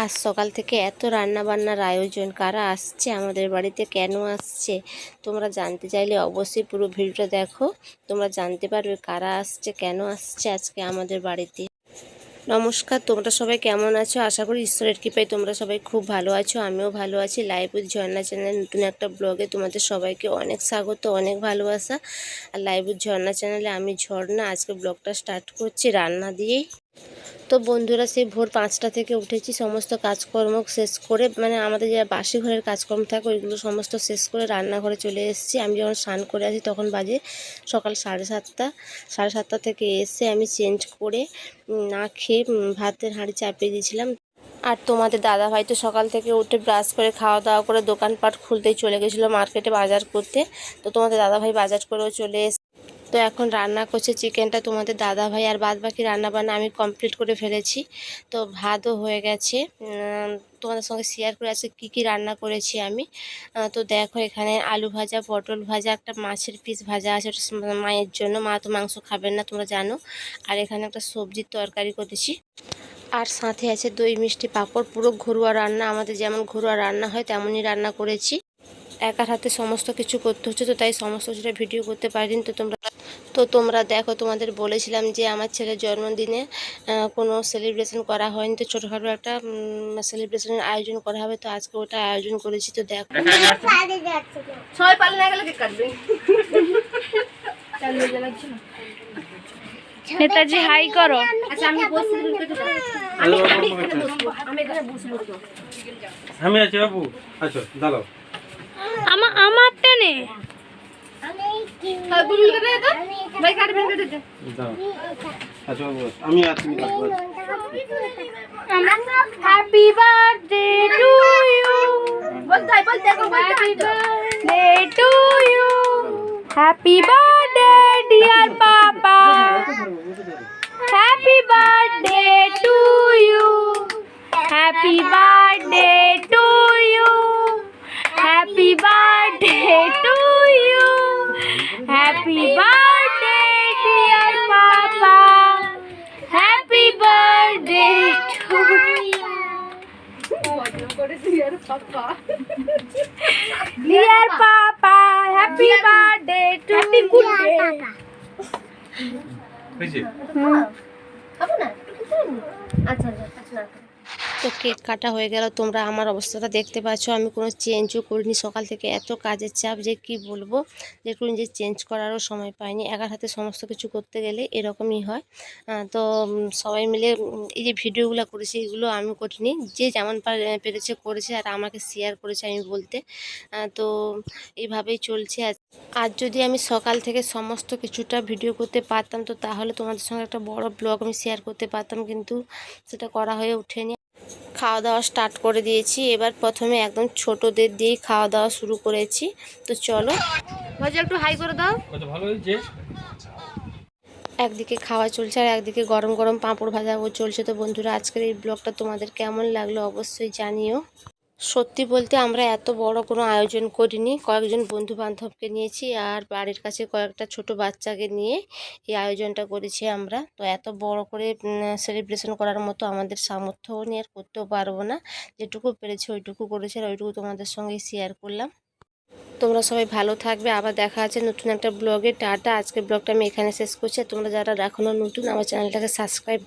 আজ সকাল থেকে এত রান্না বান্নার আয়োজন, কারা আসছে আমাদের বাড়িতে, কেন আসছে? তোমরা জানতে চাইলে অবশ্যই পুরো ভিডিওটা দেখো। তোমরা জানতে পারবে কারা আসছে, কেন আসছে আজকে আমাদের বাড়িতে। নমস্কার, তোমরা সবাই কেমন আছো? আশা করি ঈশ্বরের কৃপায় তোমরা সবাই খুব ভালো আছো, আমিও ভালো আছি। লাইভ উইথ ঝর্ণা চ্যানেল নতুন একটা ব্লগে তোমাদের সবাইকে অনেক স্বাগত, অনেক ভালোবাসা। আর লাইভ উইথ ঝর্ণা চ্যানেলে আমি ঝর্ণা, আজকে ব্লগটা স্টার্ট করছি রান্না দিয়েই। তো বন্ধুরা, সেই ভোর পাঁচটা থেকে উঠেছি, সমস্ত কাজকর্ম শেষ করে মানে আমাদের যে বাসি ঘরের কাজকর্ম থাকে, ওইগুলো সমস্ত শেষ করে রান্নাঘরে চলে এসেছি। আমি যখন স্নান করে আসি, তখন বাজে সকাল সাড়ে সাতটা। সাড়ে সাতটা থেকে এসে আমি চেঞ্জ করে না খেয়ে ভাতের হাঁড়ি চাপিয়ে দিয়েছিলাম। আর তোমাদের দাদা ভাই তো সকাল থেকে উঠে ব্রাশ করে খাওয়া দাওয়া করে দোকানপাট খুলতেই চলে গেছিল মার্কেটে বাজার করতে। তো তোমাদের দাদা ভাই বাজার করেও চলে তো এখন রান্না করছে চিকেনটা তোমাদের দাদা ভাই আর বাদ বাকি রান্না বান্না আমি কমপ্লিট করে ফেলেছি। তো ভাতও হয়ে গেছে। তোমাদের সঙ্গে শেয়ার করে আজকে কী কী রান্না করেছি আমি। তো দেখো এখানে আলু ভাজা, পটল ভাজা, একটা মাছের পিস ভাজা আছে মায়ের জন্য। মা তো মাংস খাবেন না, তোমরা জানো। আর এখানে একটা সবজির তরকারি করেছি। আর সাথে আছে দই মিষ্টি পাঁপড়, পুরো ঘরোয়া রান্না। আমাদের যেমন ঘরোয়া রান্না হয়, তেমনই রান্না করেছি। একার হাতে সমস্ত কিছু করতে হচ্ছে, তো তাই সমস্ত কিছুটা ভিডিও করতে পারিনি, তো তোমরা তো তোমরা দেখো তোমাদের বলেছিলাম যে আমার ছেলের জন্মদিনে কোনো সেলিব্রেশন করা হয়নি। তো ছোটোখাটো একটা সেলিব্রেশনের আয়োজন করা হবে। তো আজকে ওটা আয়োজন করেছি তো দেখো। সবাই পারলে না গেলে কাটবে? নেতাজি হাই করো। আচ্ছা আমি বসে আমি আমি এখানে বসবো। আমি এখানে বসবো আমি আছি বাবু। আচ্ছা দাঁড়াও। আমার আমার টেনে হ্যাঁ বুলবুল কেটে দে তো ভাই কাটবেন কেটে দে দাঁড়াও আচ্ছা বাবু আমি আছি আমি কাটবো। হ্যাপি বার্থডে টু ইউ বলতে হয় বলতে এখন বলতে হয় তো। Birthday to you happy birthday dear papa happy birthday to you happy birthday dear papa happy birthday to you হয়েছে খাব না একটু খেতে হবে না? আচ্ছা আচ্ছা আচ্ছা না তো কেক কাটা হয়ে গেল। তোমরা আমার অবস্থাটা দেখতে পাচ্ছ। আমি কোনো চেঞ্জও করিনি। সকাল থেকে এত কাজের চাপ যে কি বলব? যে একটু নিজে চেঞ্জ করারও সময় পাইনি। একার হাতে সমস্ত কিছু করতে গেলে এরকমই হয়। তো সবাই মিলে এই যে ভিডিওগুলো করেছি, এগুলো আমি করিনি। যে যেমন পারে- পেরেছে করেছে আর আমাকে শেয়ার করেছে আমি বলতে। তো, এইভাবেই চলছে আর যদি আমি সকাল থেকে সমস্ত কিছুটা ভিডিও করতে পারতাম, তো তাহলে তোমাদের সঙ্গে একটা বড় ব্লগ আমি শেয়ার করতে পারতাম। কিন্তু সেটা করা হয়ে ওঠেনি। খাওয়া দাওয়া স্টার্ট করে দিয়েছি। এবার প্রথমে একদম ছোটদের দিয়েই খাওয়া দাওয়া শুরু করেছি। তো চলো। ভাজি একটু হাই করে দাও। ভালো হয়েছে? একদিকে খাওয়া চলছে আর একদিকে গরম গরম পাঁপড় ভাজাও চলছে। তো বন্ধুরা আজকের এই ব্লগটা তোমাদের কেমন লাগল অবশ্যই জানিও। সত্যি বলতে আমরা এত বড় কোনো আয়োজন করিনি। কয়েকজন বন্ধু বান্ধবকে নিয়েছি আর বাড়ির কাছে কয়েকটা ছোট বাচ্চাকে নিয়ে এই আয়োজনটা করেছি আমরা। তো এত বড় করে সেলিব্রেশন করার মতো আমাদের সামর্থ্যও নিয়ে আর করতেও পারব না। যেটুকু পেরেছি ওইটুকু করেছি, আর ওইটুকু তোমাদের সঙ্গে শেয়ার করলাম। তোমরা সবাই ভালো থাকবে। আবার দেখা আছে নতুন একটা ব্লগে টাটা। আজকের ব্লগটা আমি এখানে শেষ করছি। তোমরা যারা এখনও নতুন, আমার চ্যানেলটাকে সাবস্ক্রাইব